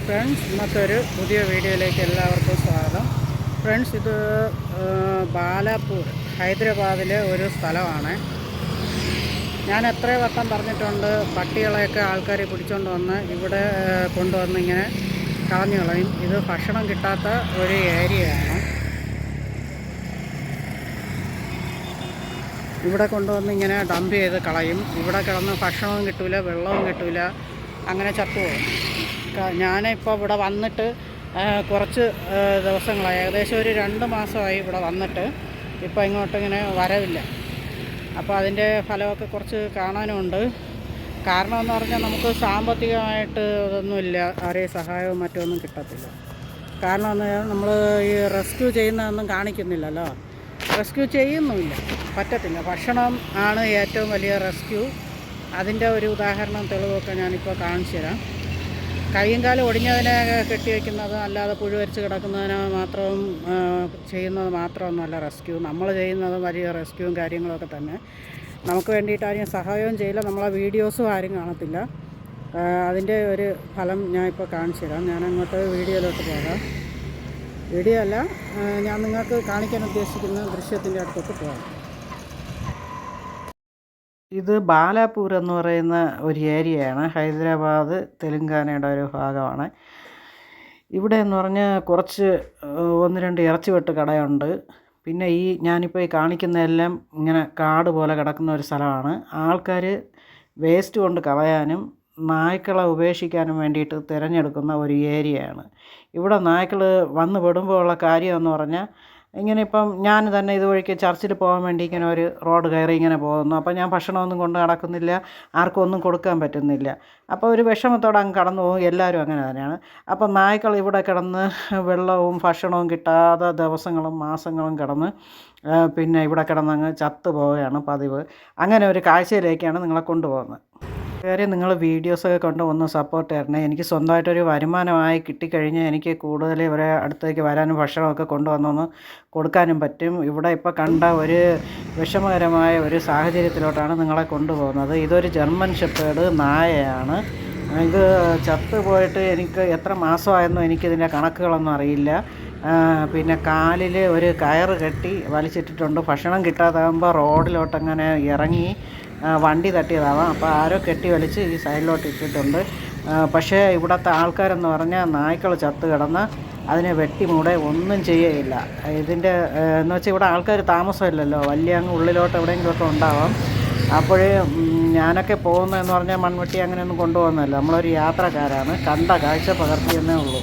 Friends ഇന്നത്തെ ഒരു പുതിയ വീഡിയോയിലേക്ക് എല്ലാവർക്കും സ്വാഗതം. ഫ്രണ്ട്സ് ഇത് ബാലാപൂർ ഹൈദരാബാദിലെ ഒരു സ്ഥലമാണ്. ഞാൻ എത്ര വട്ടം പറഞ്ഞിട്ടുണ്ട് പട്ടികളെയൊക്കെ ആൾക്കാർ പിടിച്ചുകൊണ്ട് വന്ന് ഇവിടെ കൊണ്ടുവന്ന് ഇങ്ങനെ കളഞ്ഞു കളയും. ഇത് ഭക്ഷണം കിട്ടാത്ത ഒരു ഏരിയയാണ് ഇവിടെ കൊണ്ടുവന്ന് ഇങ്ങനെ ഡംപ് ചെയ്ത് കളയും. ഇവിടെ കിടന്ന് ഭക്ഷണവും കിട്ടില്ല വെള്ളവും കിട്ടില്ല അങ്ങനെ ചത്തുപോകും. ഞാനിപ്പോൾ ഇവിടെ വന്നിട്ട് കുറച്ച് ദിവസങ്ങളായി. ഏകദേശം ഒരു രണ്ട് മാസമായി ഇവിടെ വന്നിട്ട്. ഇപ്പോൾ ഇങ്ങോട്ട് ഇങ്ങനെ വരവില്ല. അപ്പോൾ അതിന്റെ ഫലമൊക്കെ കുറച്ച് കാണാനുമുണ്ട്. കാരണം എന്ന് പറഞ്ഞാൽ നമുക്ക് സാമ്പത്തികമായിട്ട് ഇതൊന്നുമില്ല ആരെയും സഹായവും മറ്റൊന്നും കിട്ടത്തില്ല. കാരണം എന്ന് പറഞ്ഞാൽ നമ്മൾ ഈ റെസ്ക്യൂ ചെയ്യുന്നതൊന്നും കാണിക്കുന്നില്ലല്ലോ. റെസ്ക്യൂ ചെയ്യുന്നുമില്ല. പറ്റത്തില്ല. ഭക്ഷണം ആണ് ഏറ്റവും വലിയ റെസ്ക്യൂ. അതിന്റെ ഒരു ഉദാഹരണം തെളിവൊക്കെ ഞാനിപ്പോൾ കാണിച്ചു തരാം കൈയും കാലും ഒടിഞ്ഞതിനെ കെട്ടി വയ്ക്കുന്നത് അല്ലാതെ പുഴുവരിച്ച് കിടക്കുന്നതിനെ മാത്രം ചെയ്യുന്നത് മാത്രമൊന്നുമല്ല റെസ്ക്യൂ. നമ്മൾ ചെയ്യുന്നത് വലിയ റെസ്ക്യൂവും കാര്യങ്ങളൊക്കെ തന്നെ. നമുക്ക് വേണ്ടിയിട്ട് ആരും സഹായവും ചെയ്യില്ല. നമ്മളെ വീഡിയോസും ആരും കാണത്തില്ല. അതിന്റെ ഒരു ഫലം ഞാൻ ഇപ്പോൾ കാണിച്ചു തരാം. ഞാൻ അങ്ങോട്ട് വീഡിയോയിലോട്ട് പോകാം. വീഡിയോ അല്ല ഞാൻ നിങ്ങൾക്ക് കാണിക്കാൻ ഉദ്ദേശിക്കുന്ന ദൃശ്യത്തിന്റെ അടുത്തോട്ട് പോകാം. ഇത് ബാലാപൂർ എന്ന് പറയുന്ന ഒരു ഏരിയയാണ്. ഹൈദരാബാദ് തെലുങ്കാനയുടെ ഒരു ഭാഗമാണ്. ഇവിടെ എന്ന് പറഞ്ഞാൽ കുറച്ച് ഒന്ന് രണ്ട് ഇറച്ചി വെട്ട് കടയുണ്ട്. പിന്നെ ഈ ഞാനിപ്പോൾ ഈ കാണിക്കുന്നതെല്ലാം ഇങ്ങനെ കാട് പോലെ കിടക്കുന്ന ഒരു സ്ഥലമാണ്. ആൾക്കാർ വേസ്റ്റ് കൊണ്ട് കളയാനും നായ്ക്കളെ ഉപേക്ഷിക്കാനും വേണ്ടിയിട്ട് തിരഞ്ഞെടുക്കുന്ന ഒരു ഏരിയയാണ്. ഇവിടെ നായ്ക്കൾ വന്ന് പെടുമ്പോൾ ഉള്ള കാര്യമെന്ന് പറഞ്ഞാൽ ഇങ്ങനെ ഇപ്പം ഞാൻ തന്നെ ഇതുവഴിക്ക് ചർച്ചിൽ പോകാൻ വേണ്ടി ഇങ്ങനെ ഒരു റോഡ് കയറി ഇങ്ങനെ പോകുന്നു. അപ്പോൾ ഞാൻ ഭക്ഷണമൊന്നും കൊണ്ട് നടക്കുന്നില്ല. ആർക്കും ഒന്നും കൊടുക്കാൻ പറ്റുന്നില്ല. അപ്പോൾ ഒരു വിഷമത്തോടെ അങ്ങ് കടന്നു പോകും. എല്ലാവരും അങ്ങനെ തന്നെയാണ്. അപ്പോൾ നായ്ക്കൾ ഇവിടെ കിടന്ന് വെള്ളവും ഭക്ഷണവും കിട്ടാതെ ദിവസങ്ങളും മാസങ്ങളും കിടന്ന് പിന്നെ ഇവിടെ കിടന്നങ്ങ് ചത്തു പോവുകയാണ് പതിവ്. അങ്ങനെ ഒരു കാഴ്ചയിലേക്കാണ് നിങ്ങളെ കൊണ്ടുപോകുന്നത്. കാര്യം നിങ്ങൾ വീഡിയോസൊക്കെ കൊണ്ട് ഒന്ന് സപ്പോർട്ട് തരണേ. എനിക്ക് സ്വന്തമായിട്ടൊരു വരുമാനമായി കിട്ടിക്കഴിഞ്ഞാൽ എനിക്ക് കൂടുതൽ ഇവരെ അടുത്തേക്ക് വരാനും ഭക്ഷണമൊക്കെ കൊണ്ടുവന്നൊന്ന് കൊടുക്കാനും പറ്റും. ഇവിടെ ഇപ്പോൾ കണ്ട ഒരു വിഷമകരമായ ഒരു സാഹചര്യത്തിലോട്ടാണ് നിങ്ങളെ കൊണ്ടുപോകുന്നത്. ഇതൊരു ജർമ്മൻ ഷെപ്പേഡ് നായയാണ്. ഇത് ചത്തു പോയിട്ട് എനിക്ക് എത്ര മാസമായെന്നോ എനിക്കിതിന്റെ കണക്കുകളൊന്നും അറിയില്ല. പിന്നെ കാലിൽ ഒരു കയറ് കെട്ടി വലിച്ചിട്ടിട്ടുണ്ട്. ഭക്ഷണം കിട്ടാതാകുമ്പോൾ റോഡിലോട്ടങ്ങനെ ഇറങ്ങി വണ്ടി തട്ടിയതാവാം. അപ്പോൾ ആരോ കെട്ടി വലിച്ച് ഈ സൈഡിലോട്ട് ഇട്ടിട്ടുണ്ട്. പക്ഷേ ഇവിടുത്തെ ആൾക്കാരെന്ന് പറഞ്ഞാൽ നായ്ക്കൾ ചത്ത് കിടന്ന് അതിനെ വെട്ടി വെട്ടിമൂടെ ഒന്നും ചെയ്യുകയില്ല ഇതിന്റെ എന്ന് വെച്ചാൽ ഇവിടെ ആൾക്കാർ താമസമില്ലല്ലോ. വലിയ അങ്ങ് ഉള്ളിലോട്ട് എവിടെയെങ്കിലുമൊക്കെ ഉണ്ടാവാം. അപ്പോഴേ ഞാനൊക്കെ പോകുന്നതെന്ന് പറഞ്ഞാൽ മൺവെട്ടി അങ്ങനെയൊന്നും കൊണ്ടുപോകുന്നതല്ല. നമ്മളൊരു യാത്രക്കാരാണ്. കണ്ട കാഴ്ച പകർത്തിയെന്നേ ഉള്ളൂ.